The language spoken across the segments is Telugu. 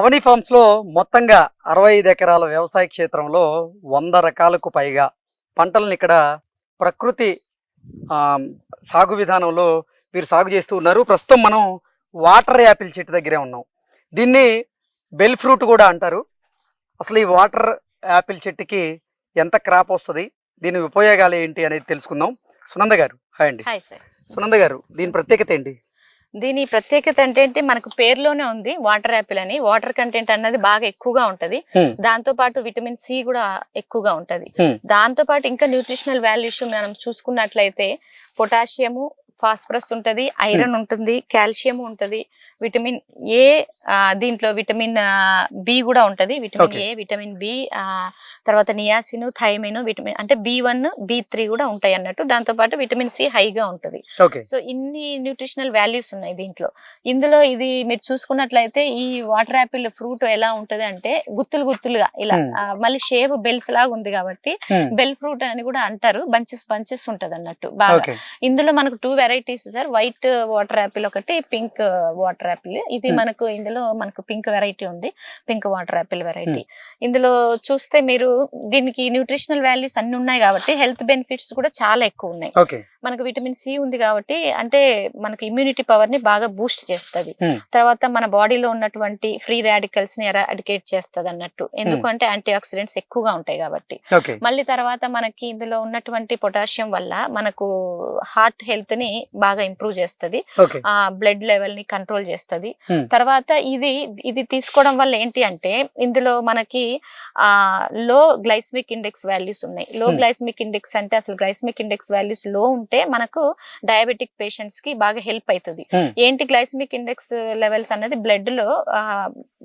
అవని ఫార్మ్స్లో మొత్తంగా అరవై ఐదు ఎకరాల వ్యవసాయ క్షేత్రంలో వంద రకాలకు పైగా పంటలను ఇక్కడ ప్రకృతి సాగు విధానంలో వీరు సాగు చేస్తూ ఉన్నారు. ప్రస్తుతం మనం వాటర్ యాపిల్ చెట్టు దగ్గరే ఉన్నాం. దీన్ని బెల్ ఫ్రూట్ కూడా అంటారు. అసలు ఈ వాటర్ యాపిల్ చెట్టుకి ఎంత క్రాప్ వస్తుంది? దీని ఉపయోగాలు ఏంటి అనేది తెలుసుకుందాం. సునంద గారు హాయ్ అండి. సునంద గారు దీని ప్రత్యేకత ఏంటి? దీని ప్రత్యేకత ఏంటంటే మనకు పేరులోనే ఉంది వాటర్ యాపిల్ అని వాటర్ కంటెంట్ అన్నది బాగా ఎక్కువగా ఉంటది. దాంతో పాటు విటమిన్ సి కూడా ఎక్కువగా ఉంటది. దాంతో పాటు ఇంకా న్యూట్రిషనల్ వాల్యూస్ మనం చూసుకున్నట్లయితే పొటాషియము ఫాస్ఫరస్ ఉంటది ఐరన్ ఉంటుంది కాల్షియం ఉంటది విటమిన్ ఏ దీంట్లో విటమిన్ బి కూడా ఉంటది విటమిన్. ఏ విటమిన్ బి తర్వాత నియాసిన్ థైమిన్ విటమిన్ అంటే బి వన్ బి త్రీ కూడా ఉంటాయి అన్నట్టు. దాంతో పాటు విటమిన్ సి హైగా ఉంటది. సో ఇన్ని న్యూట్రిషనల్ వాల్యూస్ ఉన్నాయి దీంట్లో. ఇందులో ఇది మీరు చూసుకున్నట్లయితే ఈ వాటర్ యాపిల్ ఫ్రూట్ ఎలా ఉంటది అంటే గుత్తులు గుత్తులుగా ఇలా మళ్ళీ షేప్ బెల్స్ లాగా ఉంది కాబట్టి. బెల్ ఫ్రూట్ అని కూడా అంటారు బంచెస్ బంచెస్ ఉంటది అన్నట్టు బాగా ఇందులో మనకు two varieties sir white water apple ఒకటి పింక్ వాటర్ యాపిల్ ఇది Hmm. మనకు ఇందులో మనకు పింక్ వెరైటీ ఉంది. పింక్ వాటర్ యాపిల్ వెరైటీ ఇందులో చూస్తే మీరు దీనికి న్యూట్రిషనల్ వాల్యూస్ అన్ని ఉన్నాయి కాబట్టి హెల్త్ బెనిఫిట్స్ కూడా చాలా ఎక్కువ ఉన్నాయి. మనకు విటమిన్ సి ఉంది కాబట్టి అంటే మనకు ఇమ్యూనిటీ పవర్ని బాగా బూస్ట్ చేస్తది. తర్వాత మన బాడీలో ఉన్నటువంటి ఫ్రీ రాడికల్స్ని ఎరాడికేట్ చేస్తది అన్నట్టు. ఎందుకంటే యాంటీ ఆక్సిడెంట్స్ ఎక్కువగా ఉంటాయి కాబట్టి. మళ్ళీ తర్వాత మనకి ఇందులో ఉన్నటువంటి పొటాషియం వల్ల మనకు హార్ట్ హెల్త్ని బాగా ఇంప్రూవ్ చేస్తది. ఆ బ్లడ్ లెవెల్ని కంట్రోల్ చేస్తది. తర్వాత ఇది ఇది తీసుకోవడం వల్ల ఏంటి అంటే ఇందులో మనకి ఆ లో గ్లైస్మిక్ ఇండెక్స్ వాల్యూస్ ఉన్నాయి. లో. గ్లైస్మిక్ ఇండెక్స్ అంటే అసలు గ్లైస్మిక్ ఇండెక్స్ వాల్యూస్లో ఉంటే మనకు డయాబెటిక్ పేషెంట్స్కి బాగా హెల్ప్ అవుతుంది Hmm. ఏంటి గ్లైస్మిక్ ఇండెక్స్ లెవెల్స్ అనేది బ్లడ్లో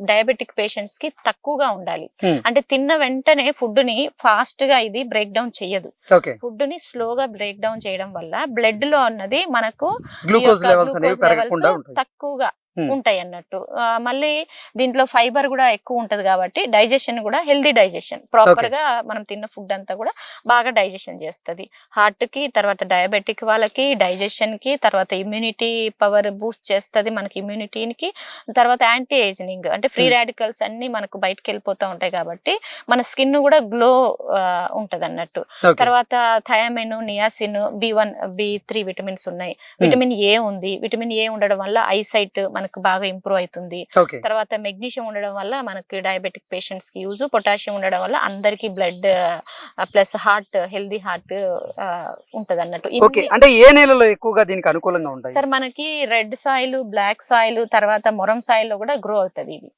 డయాబెటిక్ పేషెంట్స్కి తక్కువగా ఉండాలి Hmm. అంటే తిన్న వెంటనే ఫుడ్ని ఫాస్ట్గా ఇది బ్రేక్ డౌన్ చేయదు ఫుడ్ని స్లోగా బ్రేక్ డౌన్ చేయడం వల్ల బ్లడ్లో అన్నది మనకు తక్కువగా. ఉంటాయి అన్నట్టు మళ్ళీ దీంట్లో ఫైబర్ కూడా ఎక్కువ ఉంటది కాబట్టి డైజెషన్ కూడా హెల్దీ డైజెషన్. ప్రాపర్. గా మనం తిన్న ఫుడ్ అంతా కూడా బాగా డైజెషన్ చేస్తది. హార్ట్కి తర్వాత డయాబెటిక్ వాళ్ళకి డైజెషన్కి తర్వాత ఇమ్యూనిటీ పవర్ బూస్ట్ చేస్తది మనకి ఇమ్యూనిటీకి తర్వాత యాంటీ ఏజింగ్ అంటే ఫ్రీ. రాడికల్స్ అన్ని మనకు బయటకు వెళ్ళిపోతూ ఉంటాయి కాబట్టి మన స్కిన్ కూడా గ్లో ఉంటది అన్నట్టు తర్వాత thiamine niacin B one B three vitamins ఉన్నాయి. విటమిన్ ఏ ఉంది? విటమిన్ ఏ ఉండడం వల్ల ఐసైట్ మనకు బాగా ఇంప్రూవ్ అవుతుంది. తర్వాత మెగ్నీషియం ఉండడం వల్ల మనకి డయాబెటిక్ పేషెంట్స్కి యూజ్ పొటాషియం ఉండడం వల్ల అందరికి blood plus heart healthy heart ఉంటది అన్నట్టు అంటే ఏ నేలలో ఎక్కువగా దీనికి అనుకూలంగా ఉంటాయి? సార్ మనకి రెడ్ సాయిల్ బ్లాక్ సాయిల్ తర్వాత మొరం సాయిల్లో కూడా గ్రో అవుతది ఇది.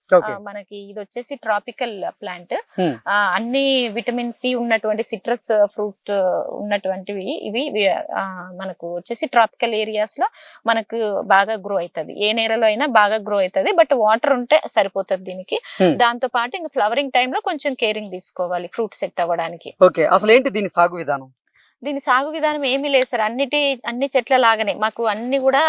మనకి ఇది వచ్చేసి ట్రాపికల్ ప్లాంట్. అన్ని విటమిన్ సి ఉన్నటువంటి సిట్రస్ ఫ్రూట్ ఉన్నటువంటివి ఇవి మనకు వచ్చేసి ట్రాపికల్ ఏరియాస్లో మనకు బాగా గ్రో అవుతది. ఏ నేలలో అయినా బాగా గ్రో అవుతది. బట్ వాటర్ ఉంటే సరిపోతుంది దీనికి. Hmm. దాంతో పాటు ఇంకా ఫ్లవరింగ్ టైమ్లో కొంచెం కేరింగ్ తీసుకోవాలి ఫ్రూట్ సెట్ అవ్వడానికి. ఓకే అసలు ఏంటి దీని సాగు విధానం? దీని సాగు విధానం ఏమీ లేదు సార్ అన్నిటి అన్ని చెట్ల లాగానే మాకు అన్ని కూడా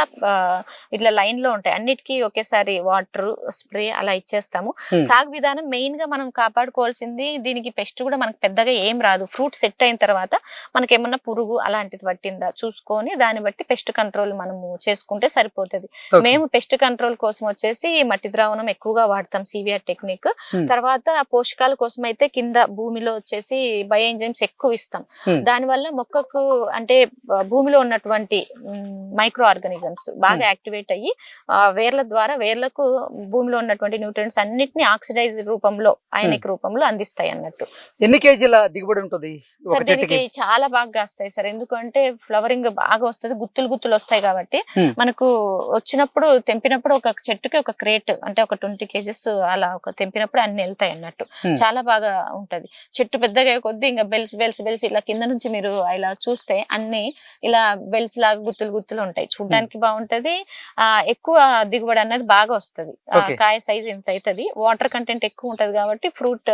ఇట్లా లైన్లో ఉంటాయి అన్నిటికీ ఒకేసారి వాటర్ స్ప్రే అలా ఇచ్చేస్తాము. సాగు విధానం మెయిన్గా మనం కాపాడుకోవాల్సింది దీనికి పెస్ట్ కూడా మనకు పెద్దగా ఏం రాదు ఫ్రూట్ సెట్ అయిన తర్వాత మనకి ఏమన్నా పురుగు అలాంటిది పట్టిందా చూసుకొని దాన్ని బట్టి పెస్ట్ కంట్రోల్ మనము చేసుకుంటే సరిపోతుంది. మేము పెస్ట్ కంట్రోల్ కోసం వచ్చేసి మట్టి ద్రావణం ఎక్కువగా వాడతాం సివిఆర్ టెక్నిక్. తర్వాత పోషకాల కోసం అయితే కింద భూమిలో వచ్చేసి బయో ఎంజైమ్స్ ఎక్కువ ఇస్తాం. దానివల్ల మొక్కకు అంటే భూమిలో ఉన్నటువంటి మైక్రో ఆర్గానిజమ్స్ బాగా యాక్టివేట్ అయ్యి ఆ, వేర్ల ద్వారా వేర్లకు భూమిలో ఉన్నటువంటి న్యూట్రియన్స్ అన్నిటిని ఆక్సిడైజ్ రూపంలో అయనిక్ రూపంలో అందిస్తాయి అన్నట్టు. ఎన్ని కేజీల దిగుబడి ఉంటుంది సార్ దీనికి చాలా బాగా కాస్తాయి సార్. ఎందుకంటే ఫ్లవరింగ్ బాగా వస్తుంది గుత్తులు గుత్తులు వస్తాయి కాబట్టి. మనకు వచ్చినప్పుడు తెంపినప్పుడు ఒక చెట్టుకి ఒక క్రేట్ అంటే ఒక ట్వంటీ కేజెస్ అలా ఒక తెంపినప్పుడు అన్ని వెళ్తాయి అన్నట్టు. చాలా బాగా ఉంటది. చెట్టు పెద్దగా కొద్దీ ఇంకా బెల్స్ బెల్స్ బెల్స్ ఇలా కింద నుంచి మీరు ఇలా చూస్తే అన్ని ఇలా బెల్స్ లాగా గుత్తులు గుత్తులు ఉంటాయి. చూడడానికి బాగుంటది. ఆ ఎక్కువ దిగుబడి అనేది బాగా వస్తది. కాయ సైజ్ ఇంత అవుతుంది వాటర్ కంటెంట్ ఎక్కువ ఉంటది కాబట్టి ఫ్రూట్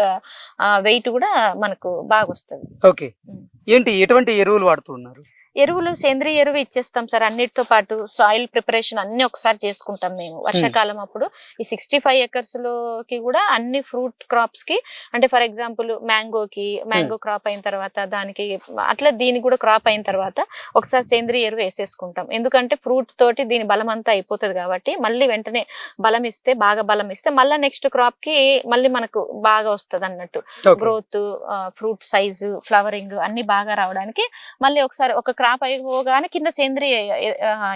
వెయిట్ కూడా మనకు బాగా వస్తది. Okay Hmm. ఏంటి ఎటువంటి ఎరువులు వాడుతూ ఉన్నారు? ఎరువులు సేంద్రియ ఎరువు ఇచ్చేస్తాం సార్. అన్నిటితో పాటు సాయిల్ ప్రిపరేషన్ అన్ని ఒకసారి చేసుకుంటాం మేము. వర్షాకాలం అప్పుడు ఈ సిక్స్టీ ఫైవ్ ఎకర్స్లోకి కూడా అన్ని ఫ్రూట్ క్రాప్స్కి అంటే ఫర్ ఎగ్జాంపుల్ మ్యాంగోకి మ్యాంగో క్రాప్ అయిన తర్వాత దానికి అట్లా దీనికి కూడా క్రాప్ అయిన తర్వాత ఒకసారి సేంద్రియ ఎరువు వేసేసుకుంటాం. ఎందుకంటే ఫ్రూట్ తోటి దీని బలం అంతా అయిపోతుంది కాబట్టి మళ్ళీ వెంటనే బలం ఇస్తే బాగా బలం ఇస్తే మళ్ళీ నెక్స్ట్ క్రాప్కి మళ్ళీ మనకు బాగా వస్తుంది అన్నట్టు గ్రోత్ ఫ్రూట్ సైజు ఫ్లవరింగ్ అన్ని బాగా రావడానికి మళ్ళీ ఒకసారి ఒక క్రాప్ అయిపోగానే కింద సేంద్రియ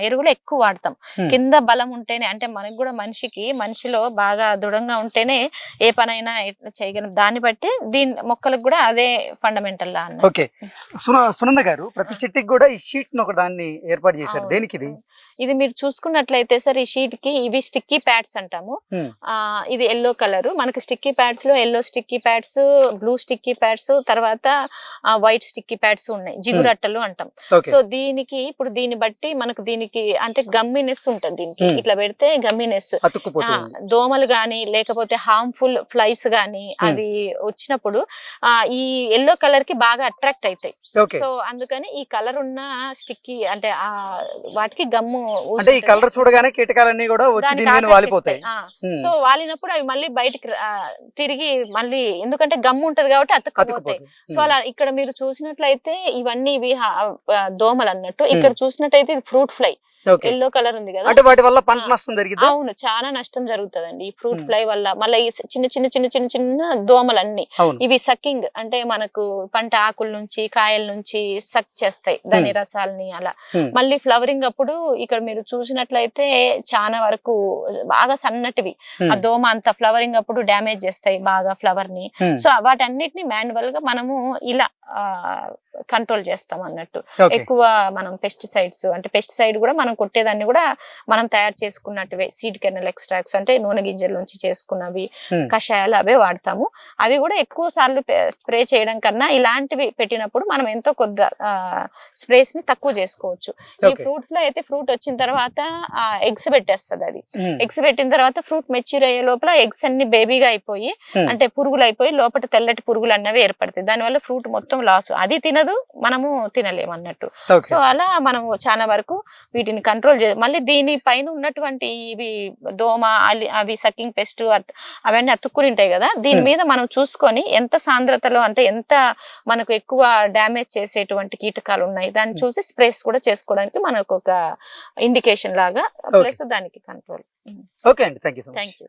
ఎరువులు ఎక్కువ వాడతాం. కింద బలం ఉంటేనే అంటే మనకి కూడా మనిషికి మనిషిలో బాగా దృఢంగా ఉంటేనే ఏ పనైనా చేయగలం. దాన్ని బట్టి దీని మొక్కలకు కూడా అదే ఫండమెంటల్ లా. ఓకే. సున సునంద గారు ప్రతి చెట్టుకి కూడా ఈ షీట్ ఒక దాన్ని ఏర్పాటు చేశారు. దేనికి ఇది? ఇది మీరు చూసుకున్నట్లయితే సార్ ఈ షీట్కి ఇవి స్టిక్కీ ప్యాడ్స్ అంటాము. ఆ ఇది ఎల్లో కలర్. మనకి sticky ప్యాడ్స్లో yellow sticky pads blue sticky pads తర్వాత వైట్ స్టిక్కీ ప్యాడ్స్ ఉన్నాయి. జిగురట్టలు అంటాం. సో దీనికి ఇప్పుడు దీన్ని బట్టి మనకు దీనికి అంటే గమ్మినెస్ ఉంటుంది దీనికి. ఇట్లా పెడితే గమ్మినెస్. దోమలు గాని లేకపోతే హార్మ్ఫుల్ ఫ్లైస్ గాని అవి వచ్చినప్పుడు ఆ ఈ ఎల్లో కలర్కి బాగా అట్రాక్ట్ అవుతాయి సో అందుకని ఈ కలర్ ఉన్న స్టిక్కీ అంటే ఆ వాటికి గమ్ము అంటే ఈ. కలర్ చూడగానే కీటకాలన్నీ కూడా వాలిపోతాయి. సో వాలినప్పుడు అవి మళ్ళీ బయటికి తిరిగి మళ్ళీ ఎందుకంటే గమ్ము ఉంటది కాబట్టి అతుక్కుపోతాయి. సో అలా ఇక్కడ మీరు చూసినట్లయితే ఇవన్నీ ఇవి దోమలు అన్నట్టు ఇక్కడ చూసినట్టయితే ఇది ఫ్రూట్ ఫ్లై ఎల్లో కలర్ ఉంది కదా అంటే వాటి వల్ల పంట. నష్టం జరిగింది అవును చాలా నష్టం జరుగుతుందండి ఈ ఫ్రూట్. ఫ్లై వల్ల మళ్ళీ చిన్న చిన్న చిన్న చిన్న చిన్న దోమలన్నీ అవును ఇవి సక్కింగ్ అంటే మనకు పంట ఆకుల నుంచి కాయల నుంచి సక్ చేస్తాయి దాని. రసాలని అలా. మళ్ళీ ఫ్లవరింగ్ అప్పుడు ఇక్కడ మీరు చూసినట్లయితే చాలా వరకు బాగా సన్నటివి. ఆ దోమ అంత ఫ్లవరింగ్ అప్పుడు డ్యామేజ్ చేస్తాయి బాగా ఫ్లవర్ని. సో వాటన్నిటిని మాన్యువల్గా మనము ఇలా కంట్రోల్ చేస్తాం అన్నట్టు. ఎక్కువ మనం పెస్టిసైడ్స్ అంటే పెస్టిసైడ్ కూడా మనం కొట్టేదాన్ని కూడా మనం తయారు చేసుకున్నట్టువే. సీడ్ కెనల్ ఎక్స్ట్రాక్ట్స్ అంటే నూనె గింజల నుంచి చేసుకున్నవి Hmm. కషాయాలు అవే వాడతాము. అవి కూడా ఎక్కువ సార్లు స్ప్రే చేయడం కన్నా ఇలాంటివి పెట్టినప్పుడు మనం ఎంతో కొద్ది స్ప్రేస్ని తక్కువ చేసుకోవచ్చు. ఈ ఫ్రూట్స్లో అయితే ఫ్రూట్ వచ్చిన తర్వాత ఎగ్స్ పెట్టేస్తుంది అది. ఎగ్స్ పెట్టిన తర్వాత ఫ్రూట్ మెచ్యూర్ అయ్యే లోపల ఎగ్స్ అన్ని బేబీగా అయిపోయి Hmm. అంటే పురుగులు అయిపోయి లోపల తెల్లటి పురుగులు అన్నవి ఏర్పడతాయి. దానివల్ల ఫ్రూట్ మొత్తం లాస్ అది తినదు మనము తినలేము అన్నట్టు. సో అలా మనం చాలా వరకు వీటిని కంట్రోల్ చే మళ్ళీ దీని పైన ఉన్నటువంటి ఇవి దోమ అవి సకింగ్ పెస్ట్ అవన్నీ అతుక్కుని ఉంటాయి కదా దీని Hmm. మీద మనం చూసుకొని ఎంత సాంద్రతలో అంటే ఎంత మనకు ఎక్కువ డ్యామేజ్ చేసేటువంటి కీటకాలు ఉన్నాయి దాన్ని Hmm. చూసి స్ప్రేస్ కూడా చేసుకోవడానికి మనకు ఒక ఇండికేషన్ లాగా ప్లస్ దానికి కంట్రోల్ ఓకే అండి. Thank you thank you